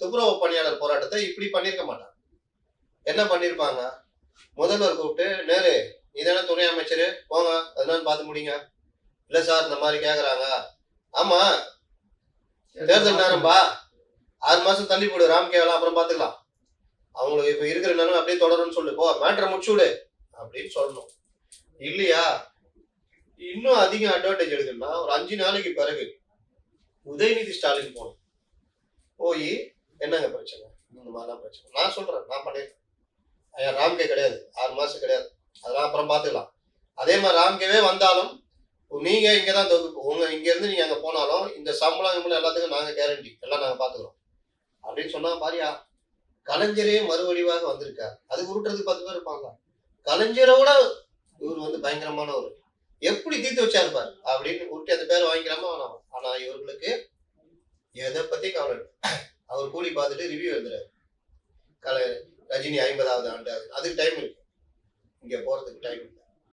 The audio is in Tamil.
துப்புரவு பணியாளர் போராட்டத்தை இப்படி பண்ணியிருக்க மாட்டாங்க. என்ன பண்ணியிருப்பாங்க? முதல்வர் கூப்பிட்டு நேரு நீ தானே துணை அமைச்சர்? போங்க அதனால பார்த்து முடிங்க. இல்லை சார் இந்த மாதிரி கேட்குறாங்க ஆமா. தேர்தல் நேரம்பா ஆறு மாதம் தள்ளி போடு ராம் கேவலாம் அப்புறம் பார்த்துக்கலாம். அவங்களுக்கு இப்போ இருக்கிற நேரம் அப்படியே தொடரும்னு சொல்லு. போ மேட்ரை முடிச்சு விடு. அப்படின்னு சொல்லணும். இல்லையா? இன்னும் அதிக அட்வான்டேஜ் எடுக்கணும்னா ஒரு அஞ்சு நாளைக்கு பிறகு உதயநிதி ஸ்டாலின் போகணும். போய் என்னங்க பிரச்சனை? இந்த மாதிரிலாம் பிரச்சனை. நான் சொல்றேன் நான் பண்ணியிருக்கேன் ஐயா ராம்கே கிடையாது. ஆறு மாதம் கிடையாது. அதெல்லாம் அப்புறம் பார்த்துக்கலாம். அதே மாதிரி ராம்கேவே வந்தாலும் நீங்கள் இங்கே தான் தொகுப்பு உங்கள் இங்கேருந்து நீங்கள் அங்கே போனாலும் இந்த சம்பளம் கிம்பளம் எல்லாத்துக்கும் நாங்கள் கேரண்டி எல்லாம் நாங்கள் பார்த்துக்குறோம். அப்படின்னு சொன்னால் பாரியா கலைஞரே மறுவடிவாக வந்திருக்கார். அது உருட்டுறதுக்கு பத்து பேர் இருப்பாங்க. கலைஞரோட இவர் வந்து பயங்கரமானவர். எப்படி தீர்த்து வச்சாரு பாரு அப்படின்னு உருட்டி அந்த பேர் வாங்கிக்கலாமா வேணாமா? ஆனால் இவர்களுக்கு எதை பற்றி கவலை அவர் கூலி பார்த்துட்டு ரிவ்யூ எழுதுறாரு. கலை ரஜினி ஐம்பதாவது ஆண்டு அதுக்கு டைம் இருக்கு. இங்க போறதுக்கு டைம்